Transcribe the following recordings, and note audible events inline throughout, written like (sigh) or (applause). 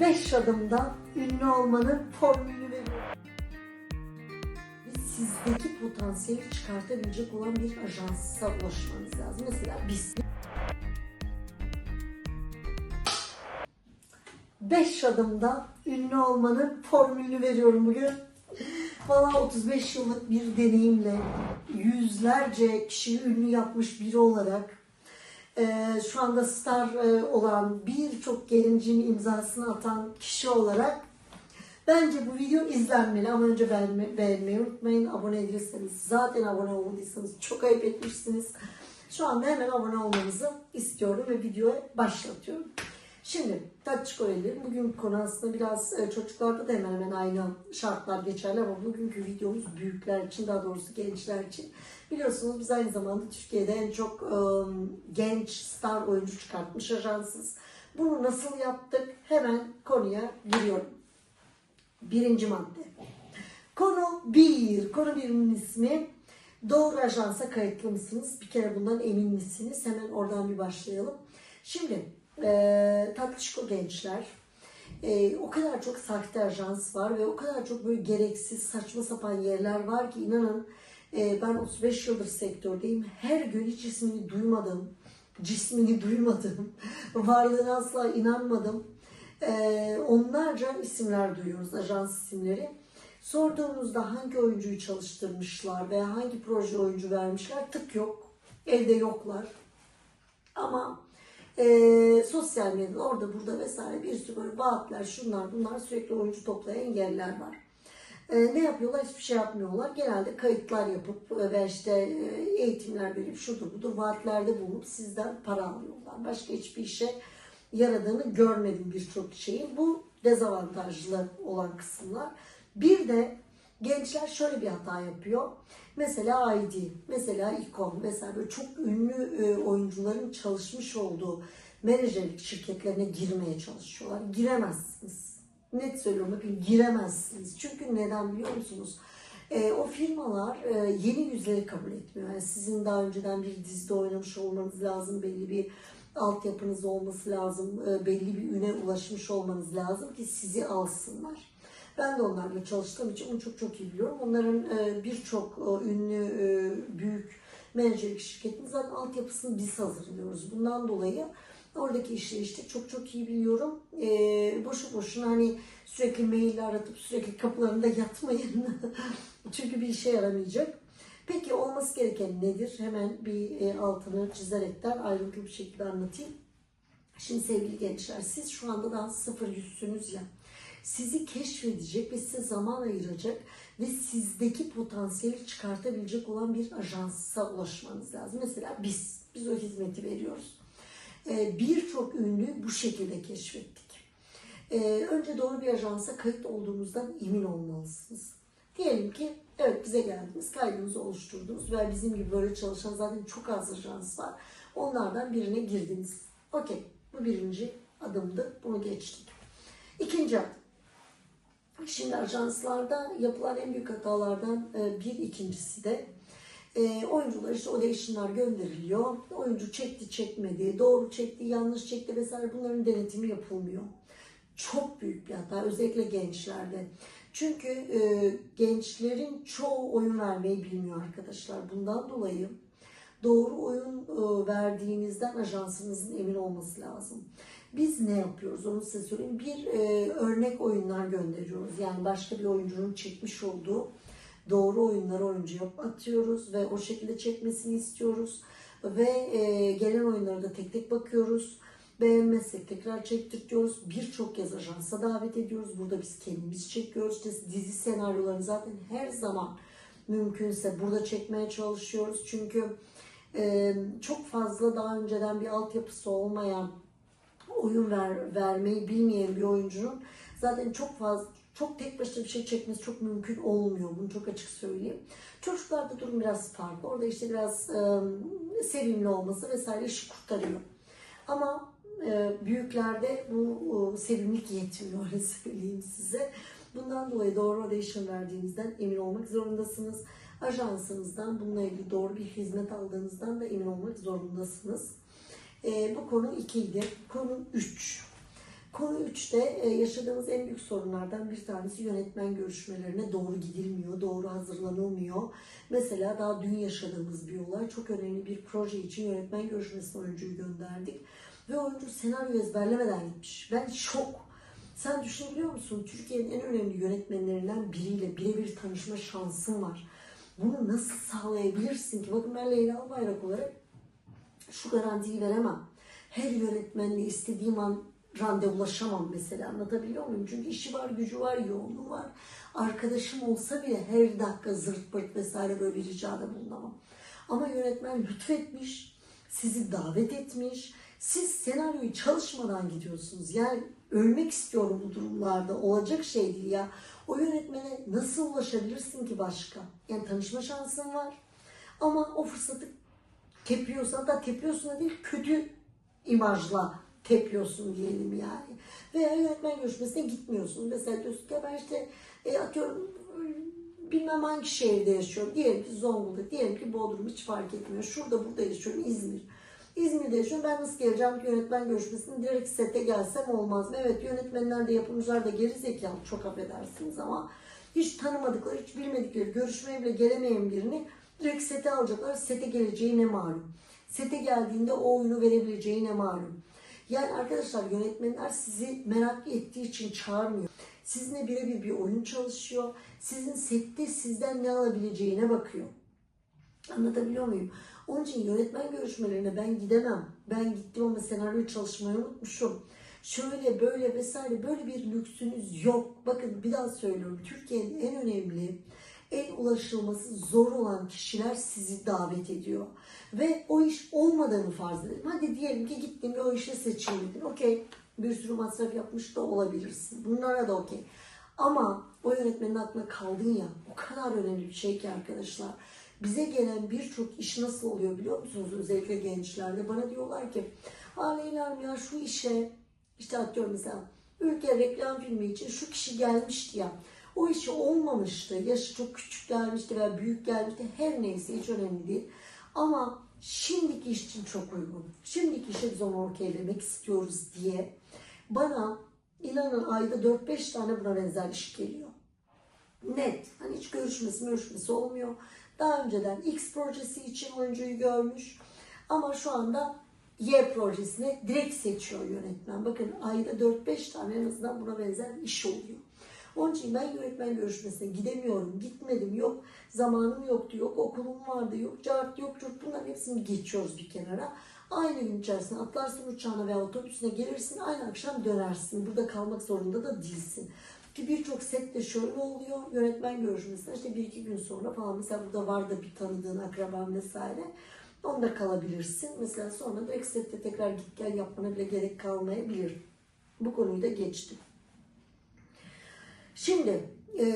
5 adımda ünlü olmanın formülünü veriyorum. Ve sizdeki potansiyeli çıkartabilecek olan bir ajansa ulaşmanız lazım. Mesela biz 5 adımda ünlü olmanın formülünü veriyorum bugün. Valla 35 yıllık bir deneyimle yüzlerce kişiyi ünlü yapmış biri olarak e, şu anda star e, olan birçok gencin imzasını atan kişi olarak bence bu video izlenmeli ama önce beğenme, beğenmeyi unutmayın. Abone değilseniz zaten abone olmadıysanız çok ayıp etmişsiniz. Şu anda hemen abone olmanızı istiyorum ve videoya başlatıyorum. Şimdi Taçko Eli bugün konu aslında biraz e, çocuklarda da hemen hemen aynı şartlar geçerli ama bugünkü videomuz büyükler için daha doğrusu gençler için. Biliyorsunuz biz aynı zamanda Türkiye'de en çok e, genç star oyuncu çıkartmış ajansız. Bunu nasıl yaptık? Hemen konuya giriyorum. Birinci madde. Konu bir. Konu birinin ismi Doğru ajansa kayıtlı mısınız? Bir kere bundan emin misiniz? Hemen oradan bir başlayalım. Şimdi e, tatlışko gençler e, o kadar çok sahte ajans var ve o kadar çok böyle gereksiz saçma sapan yerler var ki inanın e, ben 35 yıldır sektördeyim. Her gün hiç ismini duymadım, cismini duymadım, (laughs) varlığına asla inanmadım. E, onlarca isimler duyuyoruz, ajans isimleri. Sorduğumuzda hangi oyuncuyu çalıştırmışlar veya hangi proje oyuncu vermişler tık yok. Evde yoklar. Ama e, sosyal medyada orada burada vesaire bir sürü böyle vaatler şunlar bunlar sürekli oyuncu toplayan yerler var. E, ne yapıyorlar? Hiçbir şey yapmıyorlar. Genelde kayıtlar yapıp ve işte e, eğitimler verip şudur budur vaatlerde bulunup sizden para alıyorlar. Başka hiçbir işe yaradığını görmedim birçok şeyin. Bu dezavantajlı olan kısımlar. Bir de gençler şöyle bir hata yapıyor. Mesela ID, mesela ikon, mesela böyle çok ünlü e, oyuncuların çalışmış olduğu menajerlik şirketlerine girmeye çalışıyorlar. Giremezsiniz. Net söylüyorum bakın giremezsiniz. Çünkü neden biliyor musunuz? E, o firmalar e, yeni yüzleri kabul etmiyor. Yani sizin daha önceden bir dizide oynamış olmanız lazım. Belli bir altyapınız olması lazım. E, belli bir üne ulaşmış olmanız lazım ki sizi alsınlar. Ben de onlarla çalıştığım için bunu çok çok iyi biliyorum. Onların e, birçok e, ünlü e, büyük menajerlik şirketinin zaten altyapısını biz hazırlıyoruz. Bundan dolayı oradaki işleyişte çok çok iyi biliyorum. Boşu boşuna hani sürekli mail aratıp sürekli kapılarında yatmayın. (laughs) Çünkü bir işe yaramayacak. Peki olması gereken nedir? Hemen bir e, altını çizerekten ayrıntılı bir şekilde anlatayım. Şimdi sevgili gençler siz şu anda daha sıfır yüzsünüz ya sizi keşfedecek ve size zaman ayıracak ve sizdeki potansiyeli çıkartabilecek olan bir ajansa ulaşmanız lazım. Mesela biz, biz o hizmeti veriyoruz. Ee, Birçok ünlü bu şekilde keşfettik. Ee, önce doğru bir ajansa kayıt olduğunuzdan emin olmalısınız. Diyelim ki evet bize geldiniz, kaydınızı oluşturdunuz ve bizim gibi böyle çalışan zaten çok az ajans var. Onlardan birine girdiniz. Okey, bu birinci adımdı. Bunu geçtik. İkinci adım. Şimdi ajanslarda yapılan en büyük hatalardan e, bir ikincisi de e, oyuncular işte auditionlar gönderiliyor. Oyuncu çekti çekmedi, doğru çekti, yanlış çekti vesaire bunların denetimi yapılmıyor. Çok büyük bir hata özellikle gençlerde. Çünkü e, gençlerin çoğu oyun vermeyi bilmiyor arkadaşlar. Bundan dolayı doğru oyun e, verdiğinizden ajansınızın emin olması lazım. Biz ne yapıyoruz onu size söyleyeyim. Bir e, örnek oyunlar gönderiyoruz. Yani başka bir oyuncunun çekmiş olduğu doğru oyunları oyuncuya atıyoruz ve o şekilde çekmesini istiyoruz. Ve e, gelen oyunlara da tek tek bakıyoruz. Beğenmezsek tekrar çektirtiyoruz. Birçok kez ajansa davet ediyoruz. Burada biz kendimiz çekiyoruz. İşte dizi senaryolarını zaten her zaman mümkünse burada çekmeye çalışıyoruz. Çünkü e, çok fazla daha önceden bir altyapısı olmayan oyun ver, vermeyi bilmeyen bir oyuncunun zaten çok fazla çok tek başına bir şey çekmesi çok mümkün olmuyor. Bunu çok açık söyleyeyim. Çocuklarda durum biraz farklı. Orada işte biraz e, sevimli olması vesaire işi kurtarıyor. Ama e, büyüklerde bu e, sevimlilik yetmiyor öyle söyleyeyim size. Bundan dolayı doğru audition verdiğinizden emin olmak zorundasınız. Ajansınızdan bununla ilgili doğru bir hizmet aldığınızdan da emin olmak zorundasınız. E, bu konu 2 idi. Konu 3. Konu 3'te e, yaşadığımız en büyük sorunlardan bir tanesi yönetmen görüşmelerine doğru gidilmiyor, doğru hazırlanılmıyor. Mesela daha dün yaşadığımız bir olay. Çok önemli bir proje için yönetmen görüşmesine oyuncuyu gönderdik. Ve oyuncu senaryo ezberlemeden gitmiş. Ben şok. Sen düşünebiliyor musun? Türkiye'nin en önemli yönetmenlerinden biriyle birebir tanışma şansın var. Bunu nasıl sağlayabilirsin ki? Bakın ben Leyla Albayrak olarak şu garantiyi veremem. Her yönetmenle istediğim an randevulaşamam mesela anlatabiliyor muyum? Çünkü işi var, gücü var, yoğunluğu var. Arkadaşım olsa bile her dakika zırt pırt vesaire böyle ricada bulunamam. Ama yönetmen lütfetmiş, sizi davet etmiş. Siz senaryoyu çalışmadan gidiyorsunuz. Yani ölmek istiyorum bu durumlarda. Olacak şey değil ya. O yönetmene nasıl ulaşabilirsin ki başka? Yani tanışma şansın var. Ama o fırsatı tepiyorsan da tepiyorsun değil kötü imajla tepiyorsun diyelim yani. Veya yönetmen görüşmesine gitmiyorsun. Mesela diyorsun ki ben işte e, atıyorum bilmem hangi şehirde yaşıyorum. Diyelim ki Zonguldak, diyelim ki Bodrum hiç fark etmiyor. Şurada burada yaşıyorum İzmir. İzmir'de yaşıyorum. Ben nasıl geleceğim ki yönetmen görüşmesine direkt sete gelsem olmaz mı? Evet yönetmenler de yapımcılar da geri zekalı çok affedersiniz ama hiç tanımadıkları, hiç bilmedikleri, görüşmeye bile gelemeyen birini direkt sete alacaklar. Sete geleceği ne malum. Sete geldiğinde o oyunu verebileceği ne malum. Yani arkadaşlar yönetmenler sizi merak ettiği için çağırmıyor. Sizinle birebir bir oyun çalışıyor. Sizin sette sizden ne alabileceğine bakıyor. Anlatabiliyor muyum? Onun için yönetmen görüşmelerine ben gidemem. Ben gittim ama senaryo çalışmayı unutmuşum. Şöyle böyle vesaire böyle bir lüksünüz yok. Bakın bir daha söylüyorum. Türkiye'nin en önemli, en ulaşılması zor olan kişiler sizi davet ediyor. Ve o iş olmadığını farz edelim. Hadi diyelim ki gittin ve o işe seçilmedin. Okey. Bir sürü masraf yapmış da olabilirsin. Bunlara da okey. Ama o yönetmenin aklına kaldın ya. O kadar önemli bir şey ki arkadaşlar. Bize gelen birçok iş nasıl oluyor biliyor musunuz? Özellikle gençlerde. Bana diyorlar ki Aa Leyla'm ya şu işe işte atıyorum mesela ülke reklam filmi için şu kişi gelmişti ya. O işi olmamıştı. Yaşı çok küçük gelmişti veya büyük gelmişti. Her neyse hiç önemli değil. Ama şimdiki iş için çok uygun. Şimdiki işe biz onu okeylemek istiyoruz diye bana inanın ayda 4-5 tane buna benzer iş geliyor. Net. Hani hiç görüşmesi görüşmesi olmuyor. Daha önceden X projesi için oyuncuyu görmüş. Ama şu anda Y projesine direkt seçiyor yönetmen. Bakın ayda 4-5 tane en azından buna benzer iş oluyor. Onun için ben yönetmen görüşmesine gidemiyorum, gitmedim, yok zamanım yoktu, yok okulum vardı, yok cart, yok cart bunların hepsini geçiyoruz bir kenara. Aynı gün içerisinde atlarsın uçağına veya otobüsüne gelirsin, aynı akşam dönersin. Burada kalmak zorunda da değilsin. Ki birçok sette şöyle oluyor, yönetmen görüşmesinde işte bir iki gün sonra falan mesela burada var da bir tanıdığın akraban vesaire. Onda kalabilirsin. Mesela sonra direkt sette tekrar git gel yapmana bile gerek kalmayabilir. Bu konuyu da geçtim. Şimdi e,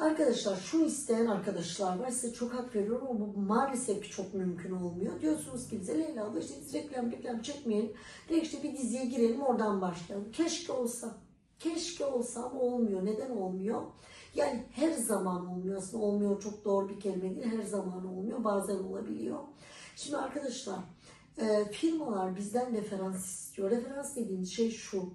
arkadaşlar şunu isteyen arkadaşlar var. Size çok hak veriyorum ama bu maalesef ki çok mümkün olmuyor. Diyorsunuz ki bize Leyla abla işte reklam reklam çekmeyelim. Direkt işte bir diziye girelim oradan başlayalım. Keşke olsa. Keşke olsa ama olmuyor. Neden olmuyor? Yani her zaman olmuyor. Aslında olmuyor çok doğru bir kelime değil. Her zaman olmuyor. Bazen olabiliyor. Şimdi arkadaşlar e, firmalar bizden referans istiyor. Referans dediğimiz şey şu.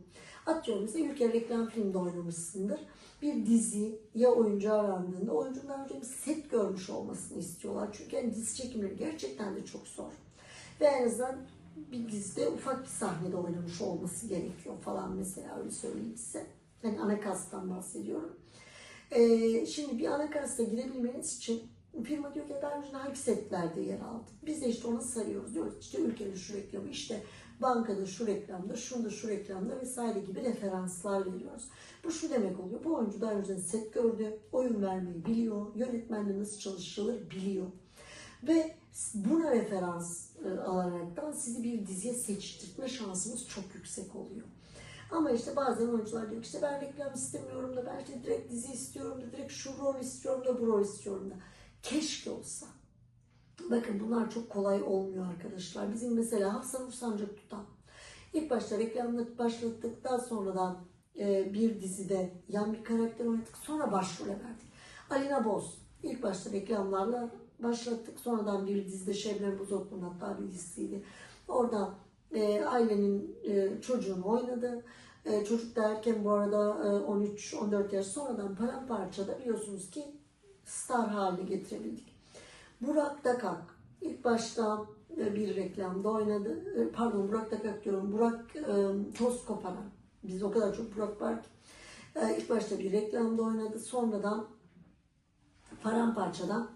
Atıyorum mesela ülke reklam filmde oynamışsındır. Bir dizi ya oyuncu arandığında oyuncunun daha önce bir set görmüş olmasını istiyorlar. Çünkü yani dizi çekimleri gerçekten de çok zor. Ve en azından bir dizide ufak bir sahnede oynamış olması gerekiyor falan mesela öyle söyleyeyim size. Yani ana kastan bahsediyorum. Ee, şimdi bir ana kasta girebilmeniz için firma diyor ki daha önce hangi setlerde yer aldı. Biz de işte ona sarıyoruz. Diyoruz işte ülkenin şu reklamı, işte bankada şu reklamda, şunda şu reklamda vesaire gibi referanslar veriyoruz. Bu şu demek oluyor. Bu oyuncu daha önce set gördü, oyun vermeyi biliyor, yönetmenle nasıl çalışılır biliyor. Ve buna referans e, alaraktan sizi bir diziye seçtirtme şansınız çok yüksek oluyor. Ama işte bazen oyuncular diyor ki işte ben reklam istemiyorum da ben işte direkt dizi istiyorum da direkt şu rol istiyorum da bu rol istiyorum da. Keşke olsa. Bakın bunlar çok kolay olmuyor arkadaşlar. Bizim mesela Hasan Ursancak tutan. İlk başta reklamla başlattık. Daha sonradan e, bir dizide yan bir karakter oynadık. Sonra başrole verdik. Alina Boz. İlk başta reklamlarla başlattık. Sonradan bir dizide Şebnem Buzoklu'nun hatta bir dizisiydi. Orada e, ailenin e, çocuğunu oynadı. E, çocuk derken bu arada e, 13-14 yaş sonradan paramparçada biliyorsunuz ki star haline getirebildik. Burak Dakak ilk başta e, bir reklamda oynadı. E, Pardon Burak Dakak diyorum. Burak e, toz koparan. Bizde o kadar çok Burak var ki. İlk başta bir reklamda oynadı. Sonradan paramparçadan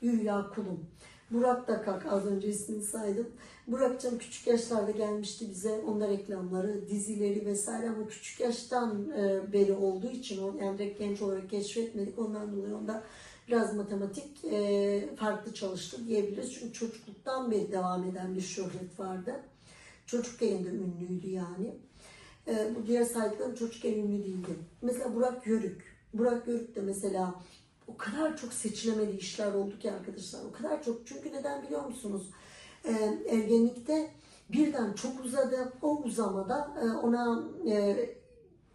Yürü ya kulum. Burak da kalk az önce ismini saydım. Burak'cığım küçük yaşlarda gelmişti bize. Onda reklamları, dizileri vesaire ama küçük yaştan e, beri olduğu için o yani genç olarak keşfetmedik. Ondan dolayı onda biraz matematik e, farklı çalıştı diyebiliriz. Çünkü çocukluktan beri devam eden bir şöhret vardı. Çocukken de ünlüydü yani. E, bu diğer saydıklarım çocukken ünlü değildi. Mesela Burak Yörük. Burak Yörük de mesela o kadar çok seçilemedi işler oldu ki arkadaşlar. O kadar çok. Çünkü neden biliyor musunuz? Ee, ergenlikte birden çok uzadı. O uzamada e, ona e,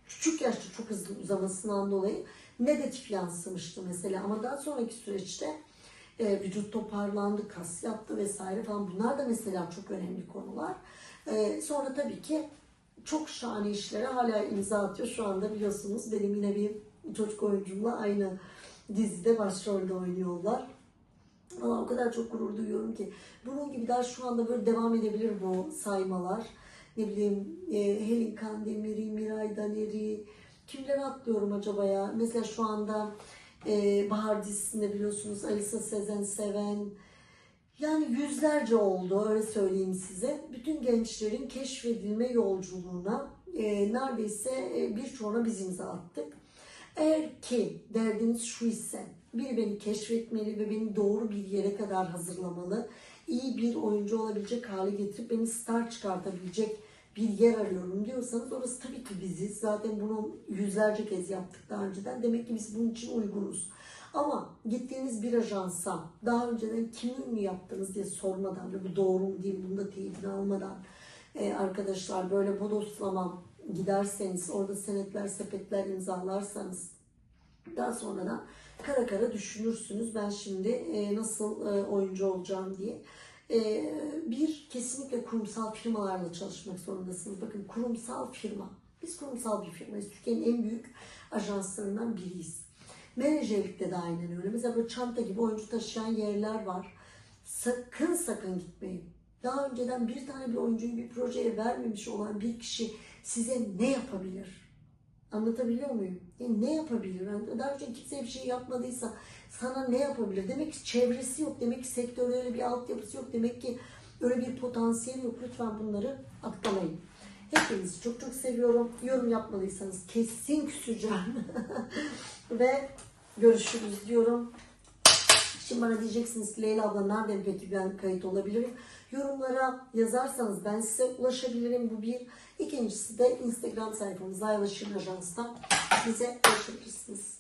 küçük yaşta çok hızlı uzamasından dolayı negatif yansımıştı mesela. Ama daha sonraki süreçte e, vücut toparlandı, kas yaptı vesaire falan. Bunlar da mesela çok önemli konular. E, sonra tabii ki çok şahane işlere hala imza atıyor. Şu anda biliyorsunuz benim yine bir çocuk oyuncumla aynı dizide başrolde oynuyorlar. Valla o kadar çok gurur duyuyorum ki. Bunun gibi daha şu anda böyle devam edebilir bu saymalar. Ne bileyim e, Helin Kandemir'i, Miray Daner'i, kimleri atlıyorum acaba ya? Mesela şu anda e, Bahar dizisinde biliyorsunuz Alisa Sezen Seven, yani yüzlerce oldu öyle söyleyeyim size. Bütün gençlerin keşfedilme yolculuğuna e, neredeyse e, birçoğuna biz imza attık. Eğer ki derdiniz şu ise biri beni keşfetmeli ve beni doğru bir yere kadar hazırlamalı, iyi bir oyuncu olabilecek hale getirip beni star çıkartabilecek bir yer arıyorum diyorsanız orası tabii ki biziz. Zaten bunu yüzlerce kez yaptık daha önceden. Demek ki biz bunun için uygunuz. Ama gittiğiniz bir ajansa daha önceden kimi ünlü yaptınız diye sormadan ve bu doğru mu değil mi bunu da teyidini almadan e, arkadaşlar böyle bodoslama giderseniz orada senetler sepetler imzalarsanız daha sonra da kara kara düşünürsünüz ben şimdi e, nasıl e, oyuncu olacağım diye. E, bir kesinlikle kurumsal firmalarla çalışmak zorundasınız. Bakın kurumsal firma. Biz kurumsal bir firmayız. Türkiye'nin en büyük ajanslarından biriyiz. Menajerlikte de aynen öyle. Mesela böyle çanta gibi oyuncu taşıyan yerler var. Sakın sakın gitmeyin. Daha önceden bir tane bir oyuncuyu bir projeye vermemiş olan bir kişi size ne yapabilir? Anlatabiliyor muyum? Yani ne yapabilir? Yani daha önce kimseye bir şey yapmadıysa sana ne yapabilir? Demek ki çevresi yok. Demek ki sektörde öyle bir altyapısı yok. Demek ki öyle bir potansiyel yok. Lütfen bunları atlamayın. Hepinizi çok çok seviyorum. Yorum yapmadıysanız kesin küseceğim. (laughs) Ve görüşürüz diyorum. Şimdi bana diyeceksiniz ki Leyla abla nereden peki ben kayıt olabilirim? Yorumlara yazarsanız ben size ulaşabilirim bu bir. İkincisi de Instagram sayfamız Aylaşır Ajans'tan bize ulaşabilirsiniz.